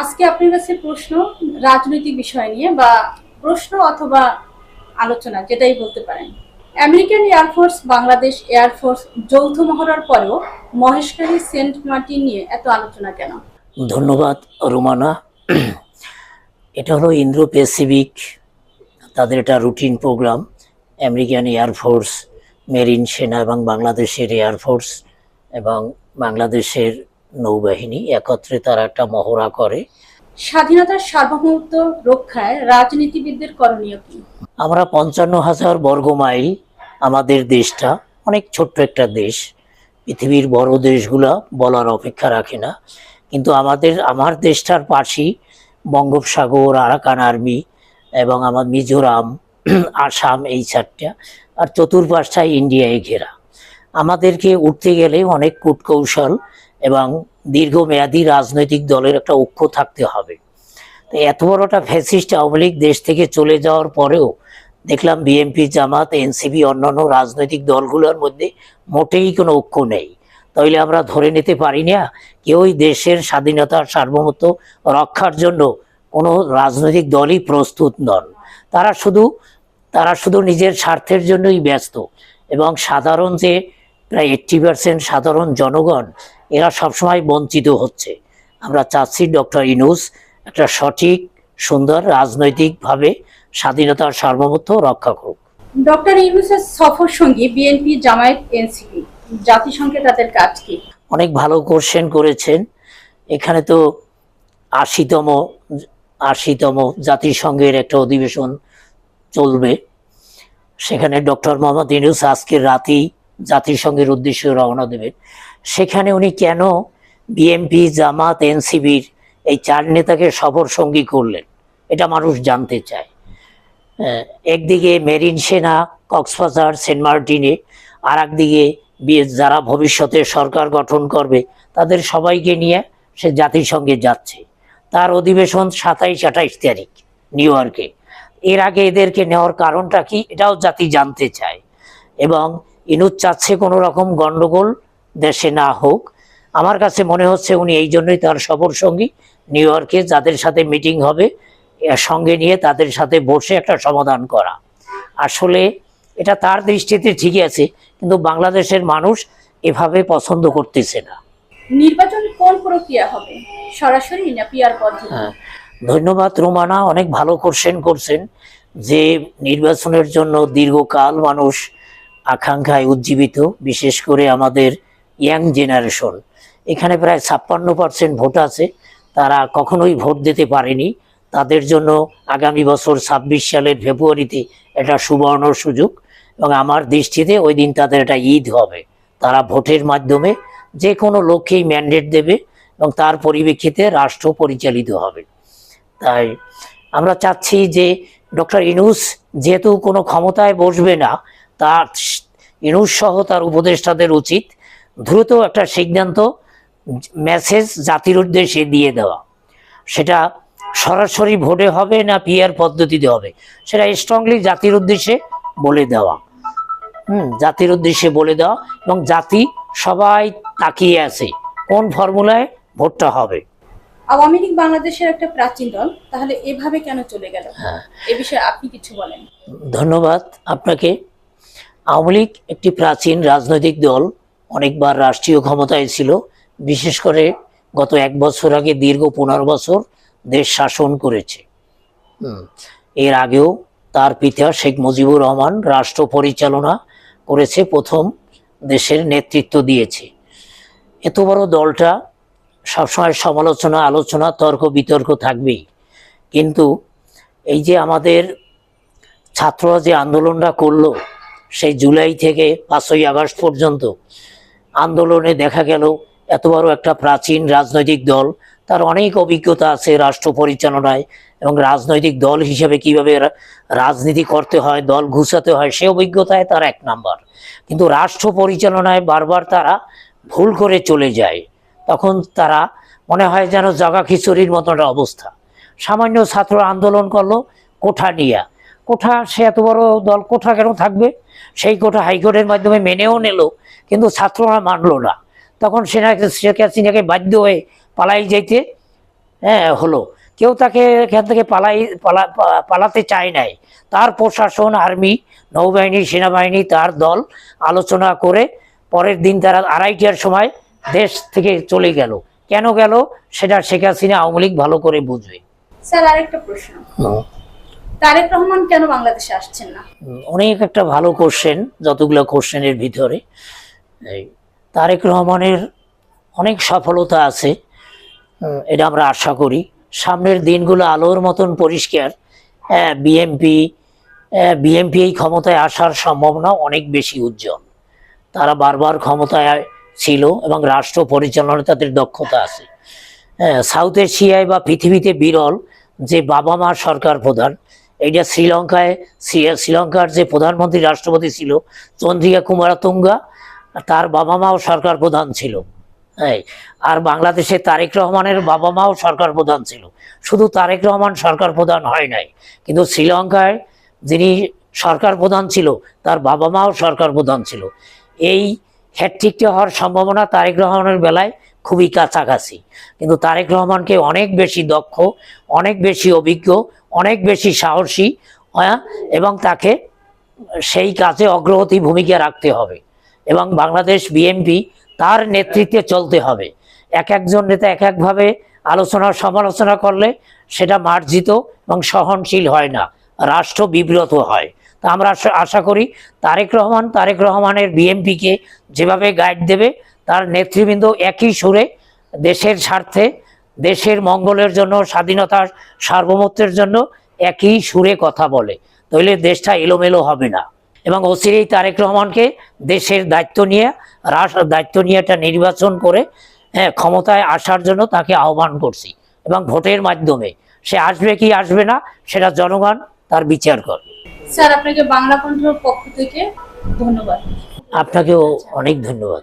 আজকে আপনার কাছে প্রশ্ন, রাজনৈতিক বিষয় নিয়ে বা প্রশ্ন অথবা আলোচনা, যেটাই বলতে পারেন। আমেরিকান এয়ারফোর্স বাংলাদেশ এয়ারফোর্স যৌথ মহড়ার পরেও মহেশখালী সেন্ট মার্টিন নিয়ে এত আলোচনা কেন? ধন্যবাদ, রুমানা। এটা হলো ইন্দ্রো প্যাসিফিক তাদের একটা routine program, American air force marine সেনা এবং বাংলাদেশের এয়ারফোর্স এবং বাংলাদেশের নৌবাহিনী একত্রে তারা একটা মহড়া করে। স্বাধীনতার সার্বভৌমত্ব রক্ষায় রাজনীতিবিদদের করণীয় কি? আমরা পঞ্চান্ন হাজার বর্গ মাইল আমাদের দেশটা অনেক ছোট্ট একটা দেশ পৃথিবীর বড় দেশগুলা বলার অপেক্ষা রাখে না। কিন্তু আমাদের আমার দেশটার পাশেই বঙ্গোপসাগর আরাকান আর্মি এবং আমার মিজোরাম আসাম এই চারটা আর চতুর্পাশটায় ইন্ডিয়ায় ঘেরা। আমাদেরকে উঠতে গেলে অনেক কূটকৌশল এবং দীর্ঘমেয়াদী রাজনৈতিক দলের একটা ঐক্য থাকতে হবে। তো এত বড়টা ফ্যাসিস্ট আওয়ামী লীগ দেশ থেকে চলে যাওয়ার পরেও দেখলাম বিএনপি, জামাত, এনসিপি অন্যান্য রাজনৈতিক দলগুলোর মধ্যে মোটেই কোনো ঐক্য নেই। তাইলে আমরা ধরে নিতে পারি না কেউই দেশের স্বাধীনতার সার্বভৌমত্ব রক্ষার জন্য কোনো রাজনৈতিক দলই প্রস্তুত নন। তারা শুধু তারা শুধু নিজের স্বার্থের জন্যই ব্যস্ত এবং সাধারণ যে প্রায় এইট্টি পার্সেন্ট সাধারণ জনগণ এরা সবসময় বঞ্চিত হচ্ছে। আমরা চাচ্ছি ডক্টর ইনুস একটা সঠিক সুন্দর রাজনৈতিকভাবে স্বাধীনতার সার্বভৌমত্ব রক্ষা করুক। ডক্টর ইউনুসের সফর সঙ্গী বিএনপি জামায়াত এনসিপি জাতিসংঘে তাদের কাজ কি? অনেক ভালো কোশ্চেন করেছেন। এখানে তো আশিতম আশিতম জাতিসংঘের একটা অধিবেশন চলবে। সেখানে ডক্টর মোহাম্মদ ইনুস আজকের রাতেই জাতিসংঘের উদ্দেশ্যে রওনা দেবেন। সেখানে উনি কেন বিএমপি জামাত এনসিবির এই চার নেতাকে সফর সঙ্গী করলেন? এটা মানুষ জানতে চায়। একদিকে মেরিন সেনা, কক্সবাজার, সেন্ট মার্টিনে আর একদিকে যারা ভবিষ্যতে সরকার গঠন করবে, তাদের সবাইকে নিয়ে সে জাতিসংঘে যাচ্ছে। তার অধিবেশন সাতাইশ আঠাইশ তারিখ নিউ ইয়র্কে। এর আগে এদেরকে নেওয়ার কারণটা কি? এটাও জাতি জানতে চায়। এবং ইনুজ চাচ্ছে কোনো রকম গন্ডগোল দেশে না হোক আমার কাছে মনে হচ্ছে উনি এই জন্যই তার সফর সঙ্গী নিউ ইয়র্কে যাদের সাথে মিটিং হবে সঙ্গে নিয়ে তাদের সাথে বসে একটা সমাধান করা। আসলে এটা তার দৃষ্টিতে ঠিকই আছে কিন্তু বাংলাদেশের মানুষ এভাবে পছন্দ করতেছে না। নির্বাচন কোন প্রক্রিয়া হবে? সরাসরি না পিয়ার পদ্ধতি? হ্যাঁ ধন্যবাদ রোমানা অনেক ভালো কোশ্চেন করছেন যে নির্বাচনের জন্য দীর্ঘকাল মানুষ আকাঙ্ক্ষায় উজ্জীবিত বিশেষ করে আমাদের ইয়াং জেনারেশন। এখানে প্রায় ছাপ্পান্ন পার্সেন্ট ভোট আছে। তারা কখনোই ভোট দিতে পারেনি। তাদের জন্য আগামী বছর ছাব্বিশ সালের ফেব্রুয়ারিতে এটা সুবর্ণ সুযোগ এবং আমার দৃষ্টিতে ওই দিন তাদের এটা ঈদ হবে। তারা ভোটের মাধ্যমে যে কোনো লোককেই ম্যান্ডেট দেবে এবং তার পরিপ্রেক্ষিতে রাষ্ট্র পরিচালিত হবে। তাই আমরা চাচ্ছি যে ডক্টর ইনুস যেহেতু কোনো ক্ষমতায় বসবে না, তার ইনুস সহ তার উপদেষ্টাদের উচিত দ্রুত একটা সিদ্ধান্ত মেসেজ জাতির উদ্দেশ্যে দিয়ে দেওয়া। সেটা সরাসরি ভোটে হবে না পিয়ার পদ্ধতিতে হবে? সেটা স্ট্রংলি জাতির উদ্দেশ্যে বলে দেওয়া। হুম জাতির উদ্দেশ্যে বলে দেওয়া এবং জাতি সবাই তাকিয়ে আছে কোন ফর্মুলায় ভোটটা হবে। আওয়ামী লীগ বাংলাদেশের একটা প্রাচীন দল তাহলে এভাবে কেন চলে গেল? হ্যাঁ। এ বিষয়ে আপনি কিছু বলেন। ধন্যবাদ আপনাকে। আওয়ামী লীগ একটি প্রাচীন রাজনৈতিক দল অনেকবার রাষ্ট্রীয় ক্ষমতায় ছিল। বিশেষ করে গত এক বছর আগে দীর্ঘ পনেরো বছর দেশ শাসন করেছে। এর আগেও তার পিতা শেখ মুজিবুর রহমান রাষ্ট্র পরিচালনা করেছে প্রথম দেশের নেতৃত্ব দিয়েছে। এত বড় দলটা সবসময় সমালোচনা আলোচনা তর্ক বিতর্ক থাকবেই। কিন্তু এই যে আমাদের ছাত্ররা যে আন্দোলনটা করল সেই জুলাই থেকে পাঁচই আগস্ট পর্যন্ত আন্দোলনে দেখা গেল এত বড় একটা প্রাচীন রাজনৈতিক দল। তার অনেক অভিজ্ঞতা আছে রাষ্ট্র পরিচালনায় এবং রাজনৈতিক দল হিসেবে কীভাবে রাজনীতি করতে হয়, দল ঘুষাতে হয়, সে অভিজ্ঞতায় তার এক নাম্বার। কিন্তু রাষ্ট্র পরিচালনায় বারবার তারা ভুল করে চলে যায়। তখন তারা মনে হয় যেন জাগা খিচুড়ির মতো একটা অবস্থা। সামান্য ছাত্র আন্দোলন করল কোঠা নিয়ে। কোঠা, সে এত বড় দল কোঠা কেন থাকবে? সেই কোঠা হাইকোর্টের মাধ্যমে মেনেও নিল। কিন্তু ছাত্ররা মানলো না। তখন সেনা শেখ হাসিনাকে বাধ্য হয়ে পালাই যাইতে হ্যাঁ হলো। কেউ তাকে এখান থেকে পালাই পালা পালাতে চায় নাই। তার প্রশাসন আর্মি নৌবাহিনী সেনাবাহিনী তার দল আলোচনা করে পরের দিন তারা আড়াইটার সময় দেশ থেকে চলে গেল। কেন গেল? সেটা শেখ হাসিনা আওয়ামী লীগ ভালো করে বুঝবে। স্যার আরেকটা প্রশ্ন। তারেক রহমান কেন বাংলাদেশে আসছেন না? অনেক একটা ভালো কোশ্চেন যতগুলো কোশ্চেনের ভিতরে। এই তারেক রহমানের অনেক সফলতা আছে এটা আমরা আশা করি। সামনের দিনগুলো আলোর মতন পরিষ্কার। বিএমপি বিএমপি এই ক্ষমতায় আসার সম্ভাবনা অনেক বেশি উজ্জ্বল। তারা বারবার ক্ষমতায় ছিল এবং রাষ্ট্র পরিচালনায় তাদের দক্ষতা আছে। হ্যাঁ, সাউথ এশিয়ায় বা পৃথিবীতে বিরল যে বাবা মা সরকার প্রধান এইটা শ্রীলঙ্কায় শ্রীলঙ্কার যে প্রধানমন্ত্রী রাষ্ট্রপতি ছিল চন্দ্রিকা কুমারাতুঙ্গা তার বাবা মাও সরকার প্রধান ছিল। হ্যাঁ আর বাংলাদেশে তারেক রহমানের বাবা মাও সরকার প্রধান ছিল। শুধু তারেক রহমান সরকার প্রধান হয় নাই কিন্তু শ্রীলঙ্কায় যিনি সরকার প্রধান ছিল তার বাবা মাও সরকার প্রধান ছিল। এই হ্যাট্রিকটা হওয়ার সম্ভাবনা তারেক রহমানের বেলায় খুবই কাছাকাছি। কিন্তু তারেক রহমানকে অনেক বেশি দক্ষ অনেক বেশি অভিজ্ঞ অনেক বেশি সাহসী হ্যাঁ, এবং তাকে সেই কাজে অগ্রগতি ভূমিকা রাখতে হবে। এবং বাংলাদেশ বিএনপি তার নেতৃত্বে চলতে হবে। এক একজন নেতা এক একভাবে আলোচনা, সমালোচনা করলে সেটা মার্জিত এবং সহনশীল হয় না, রাষ্ট্র বিব্রত হয়। তা আমরা আশা- করি তারেক রহমান, তারেক রহমানের বিএনপিকে যেভাবে গাইড দেবে, তার নেতৃবৃন্দ একই সুরে দেশের স্বার্থে, দেশের মঙ্গলের জন্য, স্বাধীনতার সার্বভৌমত্বের জন্য একই সুরে কথা বলে। তাহলে দেশটা এলোমেলো হবে না। এবং অচিরেই তারেক রহমানকে দেশের দায়িত্ব নিয়ে রাষ্ট্র দায়িত্ব নিয়ে একটা নির্বাচন করে হ্যাঁ ক্ষমতায় আসার জন্য তাকে আহ্বান করছি এবং ভোটের মাধ্যমে। সে আসবে কি আসবে না সেটা জনগণ তার বিচার করে। স্যার আপনাকে বাংলা কণ্ঠের পক্ষ থেকে ধন্যবাদ। আপনাকেও অনেক ধন্যবাদ।